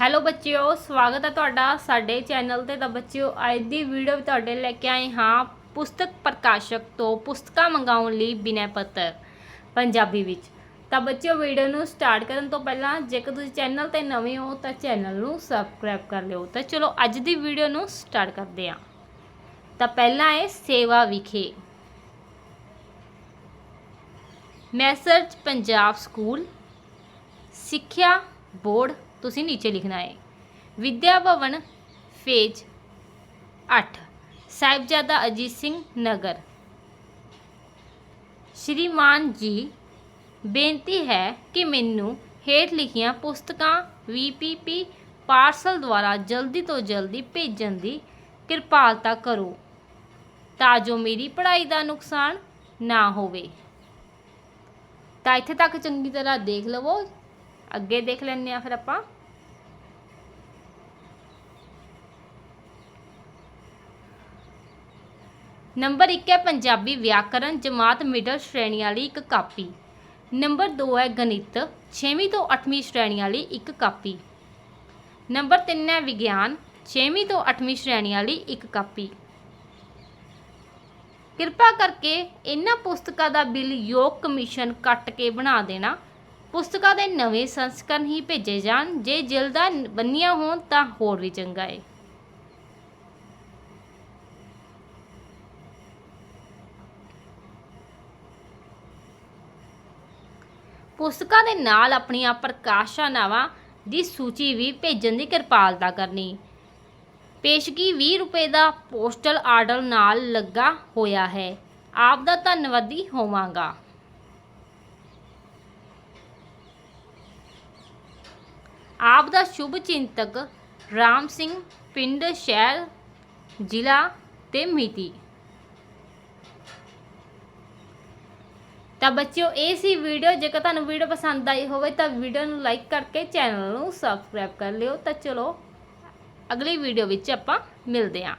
Hello ਬੱਚਿਓ, ਸਵਾਗਤ ਹੈ ਤੁਹਾਡਾ ਸਾਡੇ ਚੈਨਲ ਤੇ। ਤਾਂ ਬੱਚਿਓ, ਅੱਜ ਦੀ ਵੀਡੀਓ ਵਿੱਚ ਤੁਹਾਡੇ ਲੈ ਕੇ ਆਏ ਹਾਂ ਪੁਸਤਕ ਪ੍ਰਕਾਸ਼ਕ ਤੋਂ ਪੁਸਤਕਾਂ ਮੰਗਾਉਣ ਲਈ ਬਿਨੈ ਪੱਤਰ ਪੰਜਾਬੀ ਵਿੱਚ। ਤਾਂ ਬੱਚਿਓ ਵੀਡੀਓ ਨੂੰ ਸਟਾਰਟ ਕਰਨ ਤੋਂ ਪਹਿਲਾਂ ਜੇਕਰ ਤੁਸੀਂ ਚੈਨਲ ਤੇ ਨਵੇਂ ਹੋ ਤਾਂ ਚੈਨਲ ਨੂੰ ਸਬਸਕ੍ਰਾਈਬ ਕਰ ਲਿਓ। ਤਾਂ ਚਲੋ, ਅੱਜ ਦੀ ਵੀਡੀਓ ਨੂੰ ਸਟਾਰਟ ਕਰਦੇ ਹਾਂ। ਤਾਂ ਪਹਿਲਾਂ ਹੈ ਸੇਵਾ ਵਿਖੇ। ਮੈਸਰਜ ਪੰਜਾਬ ਸਕੂਲ ਸਿੱਖਿਆ ਬੋਰਡ ਤੁਸੀਂ ਨੀਚੇ ਲਿਖਣਾ ਹੈ। ਵਿਦਿਆ ਭਵਨ, ਫੇਜ 8 ਸਾਹਿਬਜ਼ਾਦਾ ਅਜੀਤ ਸਿੰਘ ਨਗਰ। ਸ਼੍ਰੀਮਾਨ ਜੀ, ਬੇਨਤੀ ਹੈ ਕਿ ਮੈਨੂੰ ਹੇਠ ਲਿਖੀਆਂ ਪੁਸਤਕਾਂ VPP ਪਾਰਸਲ ਦੁਆਰਾ ਜਲਦੀ ਤੋਂ ਜਲਦੀ ਭੇਜਣ ਦੀ ਕਿਰਪਾਲਤਾ ਕਰੋ, ਤਾਂ ਜੋ ਮੇਰੀ ਪੜ੍ਹਾਈ ਦਾ ਨੁਕਸਾਨ ਨਾ ਹੋਵੇ। ਤਾਂ ਇੱਥੇ ਤੱਕ ਚੰਗੀ ਤਰ੍ਹਾਂ ਦੇਖ ਲਵੋ। ਅੱਗੇ ਦੇਖ ਲੈਂਦੇ ਆ ਫਿਰ ਆਪਾਂ। ਨੰਬਰ 1 ਹੈ ਪੰਜਾਬੀ ਵਿਆਕਰਨ ਜਮਾਤ ਮਿਡਲ ਸ਼੍ਰੇਣੀ ਵਾਲੀ ਇੱਕ ਕਾਪੀ। ਨੰਬਰ 2 ਹੈ ਗਣਿਤ 6ਵੀਂ ਤੋਂ 8ਵੀਂ ਸ਼੍ਰੇਣੀ ਵਾਲੀ ਇੱਕ ਕਾਪੀ। ਨੰਬਰ 3 ਹੈ ਵਿਗਿਆਨ 6ਵੀਂ ਤੋਂ 8ਵੀਂ ਸ਼੍ਰੇਣੀ ਵਾਲੀ ਇੱਕ ਕਾਪੀ। ਕਿਰਪਾ ਕਰਕੇ ਇਹਨਾਂ ਪੁਸਤਕਾਂ ਦਾ ਬਿੱਲ ਯੋਗ ਕਮਿਸ਼ਨ ਕੱਟ ਕੇ ਬਣਾ ਦੇਣਾ। ਪੁਸਤਕਾਂ ਦੇ ਨਵੇਂ ਸੰਸਕਰਨ ਹੀ ਭੇਜੇ ਜਾਣ, ਜੇ ਜਲਦਾ ਬੰਨੀਆਂ ਹੋਣ ਤਾਂ ਹੋਰ ਵੀ ਚੰਗਾ ਏ। ਪੁਸਤਕਾਂ ਦੇ ਨਾਲ ਆਪਣੀਆਂ ਪ੍ਰਕਾਸ਼ਨਾਵਾਂ ਦੀ ਸੂਚੀ ਵੀ ਭੇਜਣ ਦੀ ਕਿਰਪਾਲਤਾ ਕਰਨੀ। ਪੇਸ਼ਗੀ 20 ਰੁਪਏ ਦਾ ਪੋਸਟਲ ਆਰਡਰ ਨਾਲ ਲੱਗਾ ਹੋਇਆ ਹੈ। ਆਪ ਦਾ ਧੰਨਵਾਦੀ ਹੋਵਾਂਗਾ। ਆਪ ਦਾ ਸ਼ੁਭ ਚਿੰਤਕ ਰਾਮ ਸਿੰਘ, ਪਿੰਡ ਸ਼ਹਿਰ, ਜ਼ਿਲ੍ਹਾ ਤੇ ਮਿਤੀ। ਤਾਂ ਬੱਚਿਓ, ਇਹ ਸੀ ਵੀਡੀਓ। ਜੇਕਰ ਤੁਹਾਨੂੰ ਵੀਡੀਓ ਪਸੰਦ ਆਈ ਹੋਵੇ ਤਾਂ ਵੀਡੀਓ ਨੂੰ ਲਾਈਕ ਕਰਕੇ ਚੈਨਲ ਨੂੰ ਸਬਸਕ੍ਰਾਈਬ ਕਰ ਲਿਓ। ਤਾਂ ਚਲੋ, ਅਗਲੀ ਵੀਡੀਓ ਵਿੱਚ ਆਪਾਂ ਮਿਲਦੇ ਹਾਂ।